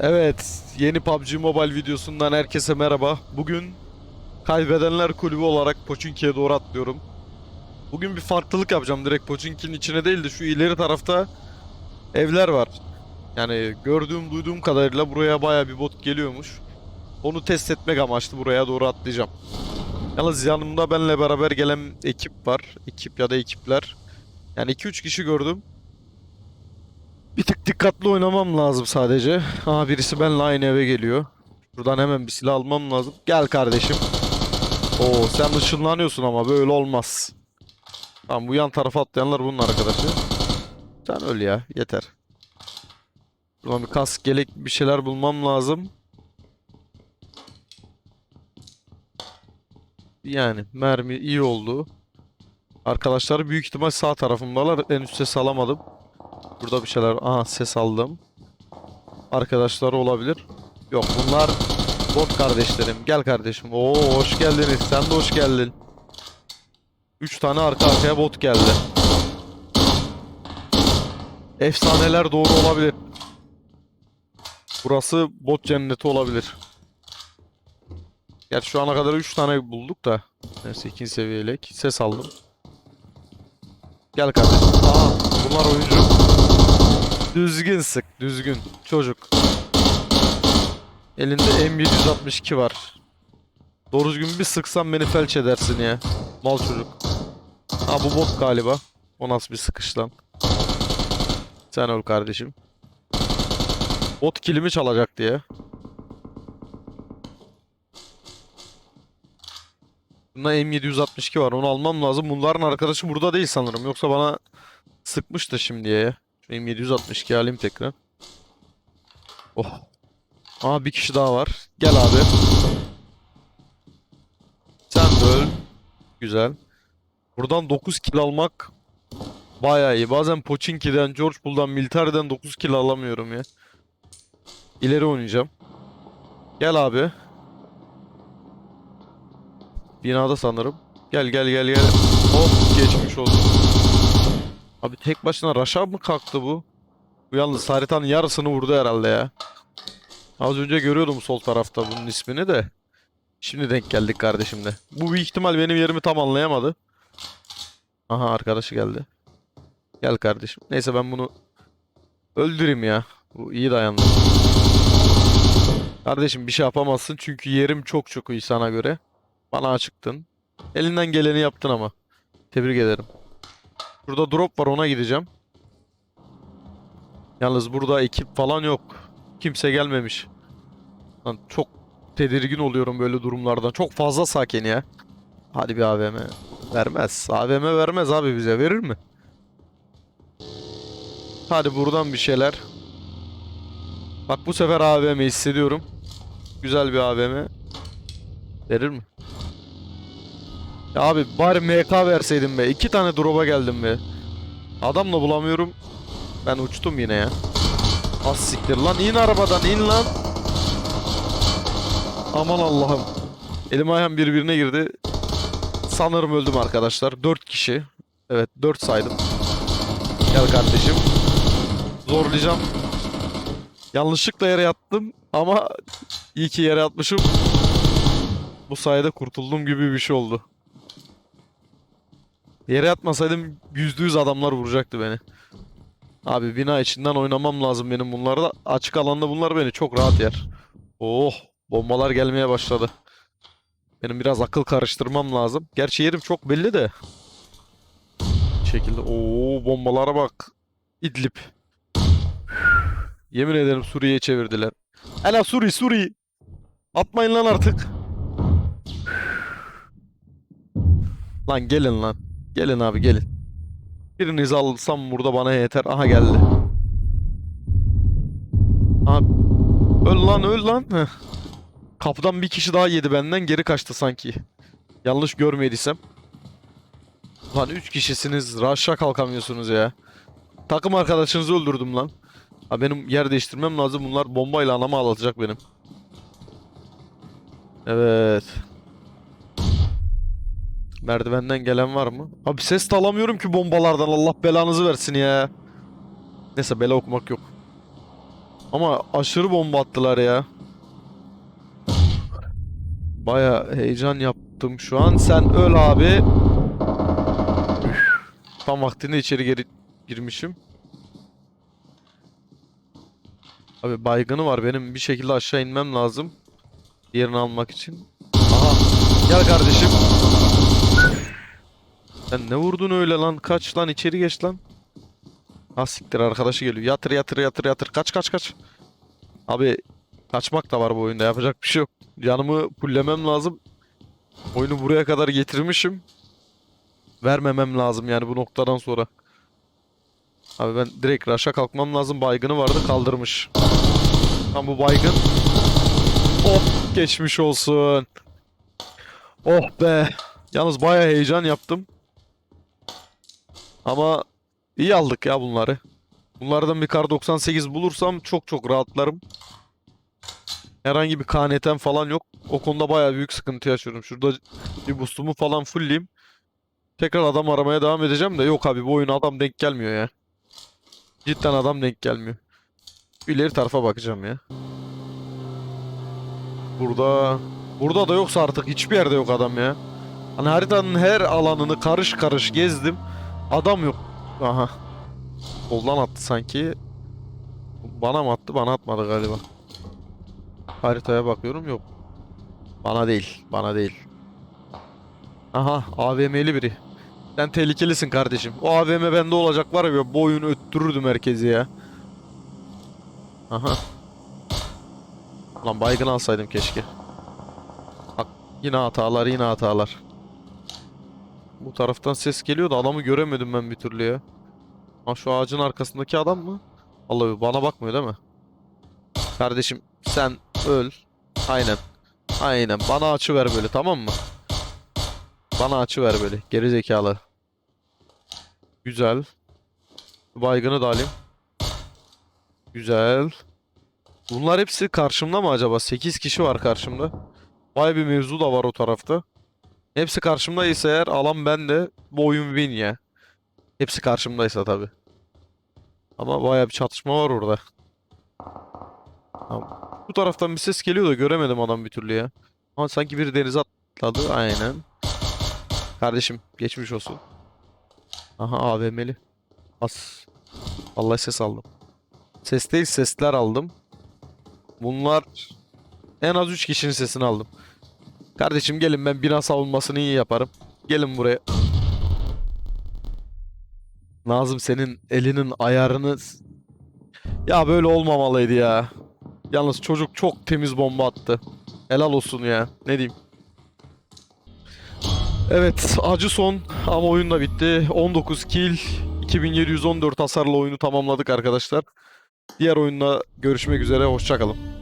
Evet, yeni PUBG Mobile videosundan herkese merhaba. Bugün Kaybedenler Kulübü olarak Pochinki'ye doğru atlıyorum. Bugün bir farklılık yapacağım. Direkt Pochinki'nin içine değil de şu ileri tarafta evler var. Yani gördüğüm, duyduğum kadarıyla buraya baya bir bot geliyormuş. Onu test etmek amaçlı buraya doğru atlayacağım. Yalnız yanımda benle beraber gelen ekip var. Ekip ya da ekipler. Yani 2-3 kişi gördüm. Bir tık dikkatli oynamam lazım sadece. Aa birisi benimle aynı eve geliyor. Buradan hemen bir silah almam lazım. Gel kardeşim. Oo sen ışınlanıyorsun ama böyle olmaz. Tamam bu yan tarafa atlayanlar bunun arkadaşı. Sen öl ya yeter. Buradan bir kask gelek bir şeyler bulmam lazım. Yani mermi iyi oldu. Arkadaşlar büyük ihtimal sağ tarafımdalar. En üst ses alamadım. Burada bir şeyler. Aha ses aldım. Arkadaşlar olabilir. Yok bunlar bot kardeşlerim. Gel kardeşim. Oo hoş geldiniz. Sen de hoş geldin. 3 tane arka arkaya bot geldi. Efsaneler doğru olabilir. Burası bot cenneti olabilir. Gerçi şu ana kadar 3 tane bulduk da. Neyse ikinci seviyelek. Ses aldım. Gel kardeşim. Aa bunlar oyuncu. Düzgün sık, düzgün. Çocuk. Elinde M762 var. Doğru düzgün bir sıksan beni felç edersin ya. Mal çocuk. Ha bu bot galiba. O nasıl bir sıkış lan? Sen öl kardeşim. Bot kilimi çalacak diye. Bunda M762 var. Onu almam lazım. Bunların arkadaşı burada değil sanırım. Yoksa bana sıkmıştı şimdiye ya. Şu M762 alayım tekrar. Oh. Aa bir kişi daha var. Gel abi. Sen de öl. Güzel. Buradan 9 kill almak bayağı iyi. Bazen Pochinki'den, George Bull'dan, Military'den 9 kill alamıyorum ya. İleri oynayacağım. Gel abi. Binada sanırım. Gel gel gel gel. Hop geçmiş olsun. Abi tek başına raşa mı kalktı bu? Bu yalnız haritanın yarısını vurdu herhalde ya. Az önce görüyordum sol tarafta bunun ismini de. Şimdi denk geldik kardeşimle. Bu büyük ihtimal benim yerimi tam anlayamadı. Aha arkadaşı geldi. Gel kardeşim. Neyse ben bunu öldüreyim ya. Bu iyi dayandı. Kardeşim bir şey yapamazsın çünkü yerim çok çok iyi sana göre. Bana açıktın. Elinden geleni yaptın ama. Tebrik ederim. Burada drop var ona gideceğim. Yalnız burada ekip falan yok. Kimse gelmemiş. Lan çok tedirgin oluyorum böyle durumlardan. Çok fazla sakin ya. Hadi bir AVM. Vermez. AVM vermez abi bize. Verir mi? Hadi buradan bir şeyler. Bak bu sefer AVM hissediyorum. Güzel bir AVM. Verir mi? Ya abi bari MK verseydin be. İki tane drop'a geldim be. Adam da bulamıyorum. Ben uçtum yine ya. Az siktir lan in arabadan in lan. Aman Allah'ım. Elim ayağım birbirine girdi. Sanırım öldüm arkadaşlar. 4 kişi. Evet 4 saydım. Gel kardeşim. Zorlayacağım. Yanlışlıkla yere yattım ama iyi ki yere yatmışım. Bu sayede kurtuldum gibi bir şey oldu. Yere yatmasaydım yüzde yüz adamlar vuracaktı beni. Abi bina içinden oynamam lazım benim bunlarda. Açık alanda bunlar beni çok rahat yer. Oh bombalar gelmeye başladı. Benim biraz akıl karıştırmam lazım. Gerçi yerim çok belli de. şekilde. Oo bombalara bak. İdlib. Yemin ederim Suriye'ye çevirdiler. Ela Suri Suri. Atmayın lan artık. Lan gelin lan. Gelin abi gelin. Birinizi alsam burada bana yeter. Aha geldi. Aha. Öl lan öl lan. Heh. Kapıdan bir kişi daha yedi benden geri kaçtı sanki. Yanlış görmediysem. Lan 3 kişisiniz. Raşa kalkamıyorsunuz ya. Takım arkadaşınızı öldürdüm lan. Ha benim yer değiştirmem lazım. Bunlar bombayla anamı ağlatacak benim. Evet. Merdivenden gelen var mı? Abi ses de alamıyorum ki bombalardan. Allah belanızı versin ya. Neyse bela okumak yok. Ama aşırı bomba attılar ya. Baya heyecan yaptım şu an. Sen öl abi. Tam vaktinde içeri geri girmişim. Abi baygını var. Benim bir şekilde aşağı inmem lazım. Diğerini almak için. Aha. Gel kardeşim. Sen ne vurdun öyle lan? Kaç lan içeri geç lan. Ha siktir arkadaşı geliyor. Yatır yatır yatır yatır. Kaç kaç kaç. Abi kaçmak da var bu oyunda. Yapacak bir şey yok. Canımı fullemem lazım. Oyunu buraya kadar getirmişim. Vermemem lazım yani bu noktadan sonra. Abi ben direkt rush'a kalkmam lazım. Baygını vardı kaldırmış. Tam bu baygın. Oh geçmiş olsun. Oh be. Yalnız baya heyecan yaptım. Ama iyi aldık ya bunları. Bunlardan bir kar 98 bulursam çok çok rahatlarım. Herhangi bir KNT'm falan yok. O konuda baya büyük sıkıntı yaşıyorum. Şurada bir boost'umu falan fullleyeyim. Tekrar adam aramaya devam edeceğim de yok abi bu oyuna adam denk gelmiyor ya. Cidden adam denk gelmiyor. İleri tarafa bakacağım ya. Burada burada da yoksa artık hiçbir yerde yok adam ya. Hani haritanın her alanını karış karış gezdim. Adam yok. Aha. Soldan attı sanki. Bana mı attı? Bana atmadı galiba. Haritaya bakıyorum yok. Bana değil. Bana değil. Aha AVM'li biri. Sen tehlikelisin kardeşim. O AVM bende olacak var ya bu oyunu öttürürdüm herkesi ya. Aha. Lan baygın alsaydım keşke. Bak yine hatalar yine hatalar. Bu taraftan ses geliyor da adamı göremedim ben bir türlü ya. Ha şu ağacın arkasındaki adam mı? Vallahi bana bakmıyor değil mi? Kardeşim sen öl. Aynen. Aynen. Bana açı ver böyle tamam mı? Bana açı ver böyle. Geri zekalı. Güzel. Baygını da alayım. Güzel. Bunlar hepsi karşımda mı acaba? 8 kişi var karşımda. Vay bir mevzu da var o tarafta. Hepsi karşımdaysa eğer alan bende bu oyun win ya. Hepsi karşımdaysa tabi. Ama baya bir çatışma var orada. Bu taraftan bir ses geliyor da göremedim adam bir türlü ya. Ama sanki biri denize atladı. Aynen. Kardeşim geçmiş olsun. Aha AVM'li. As. Vallahi ses aldım. Ses değil sesler aldım. Bunlar en az 3 kişinin sesini aldım. Kardeşim gelin ben bina savunmasını iyi yaparım. Gelin buraya. Nazım senin elinin ayarını... Ya böyle olmamalıydı ya. Yalnız çocuk çok temiz bomba attı. Helal olsun ya. Ne diyeyim. Evet acı son ama oyun da bitti. 19 kill, 2714 hasarlı oyunu tamamladık arkadaşlar. Diğer oyunda görüşmek üzere. Hoşçakalın.